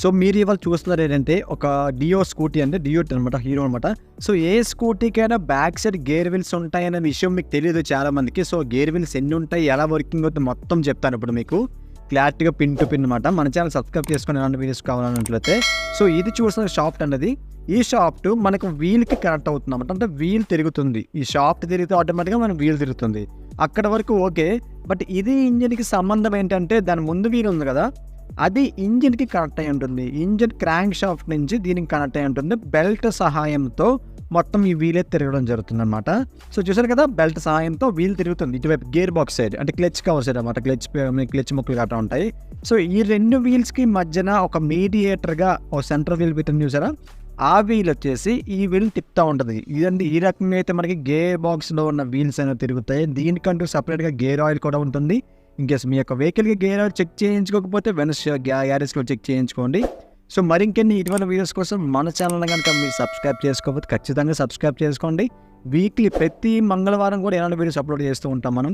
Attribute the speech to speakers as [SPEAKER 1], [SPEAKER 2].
[SPEAKER 1] So మీరు ఇవాళ చూస్తున్నారు ఏంటంటే ఒక డియో స్కూటీ అంటే డియో అనమాట హీరో అనమాట. సో ఏ స్కూటీకైనా బ్యాక్ సైడ్ గేర్ వీల్స్ ఉంటాయనే విషయం మీకు తెలియదు చాలా మందికి సో గేర్ వీల్స్ ఎన్ని ఉంటాయి ఎలా వర్కింగ్ అవుతుంది మొత్తం చెప్తాను ఇప్పుడు మీకు. క్లారిటీగా పిన్ టు పిన్ అనమాట. మన ఛానల్ సబ్స్క్రైబ్ చేసుకుని ఎలాంటి వీడియోస్ కావాలన్నట్లయితే. సో ఇది చూసిన షాప్ అన్నది. ఈ షాఫ్ట్ మనకు వీల్కి కనెక్ట్ అవుతుంది అనమాట. అంటే వీల్ తిరుగుతుంది. ఈ షాఫ్ట్ తిరిగితే ఆటోమేటిక్గా మనకు వీల్ తిరుగుతుంది. అక్కడ వరకు ఓకే. బట్ ఇది ఇంజిన్కి సంబంధం ఏంటంటే దాని ముందు వీల్ ఉంది కదా. అది ఇంజిన్కి కనెక్ట్ అయి ఉంటుంది. ఇంజిన్ క్రాంక్ షాఫ్ట్ నుంచి దీనికి కనెక్ట్ అయి ఉంటుంది. బెల్ట్ సహాయంతో మొత్తం ఈ వీలే తిరగడం జరుగుతుంది అనమాట సో చూసారు కదా బెల్ట్ సహాయంతో వీల్ తిరుగుతుంది. ఇటువైపు గేర్ బాక్స్ సైడ్ అంటే క్లచ్ కవర్ సైడ్ అనమాట క్లచ్ క్లచ్ ముక్కలు గట్రా ఉంటాయి. సో ఈ రెండు వీల్స్కి మధ్యన ఒక మీడియేటర్గా ఒక సెంట్రల్ వీల్ పెట్టింది చూసారా ఆ వీల్ వచ్చేసి ఈ వీల్ తిప్పుతూ ఉంటుంది. ఇదండి ఈ రకంగా అయితే మనకి గేర్ బాక్స్లో ఉన్న వీల్స్ అయినా తిరుగుతాయి. దీనికంటూ సపరేట్గా గేర్ ఆయిల్ కూడా ఉంటుంది. ఇంకేస్ మీ యొక్క వెహికల్కి గేర్ చెక్ చేయించుకోకపోతే వెనస్ గ్యారేజ్లో చెక్ చేయించుకోండి. సో మరింకెన్ని ఇటువంటి వీడియోస్ కోసం మన ఛానల్ కనుక మీరు సబ్స్క్రైబ్ చేసుకోకపోతే ఖచ్చితంగా సబ్స్క్రైబ్ చేసుకోండి. వీక్లీ ప్రతి మంగళవారం కూడా ఎలాంటి వీడియోస్ అప్లోడ్ చేస్తూ ఉంటాం మనం.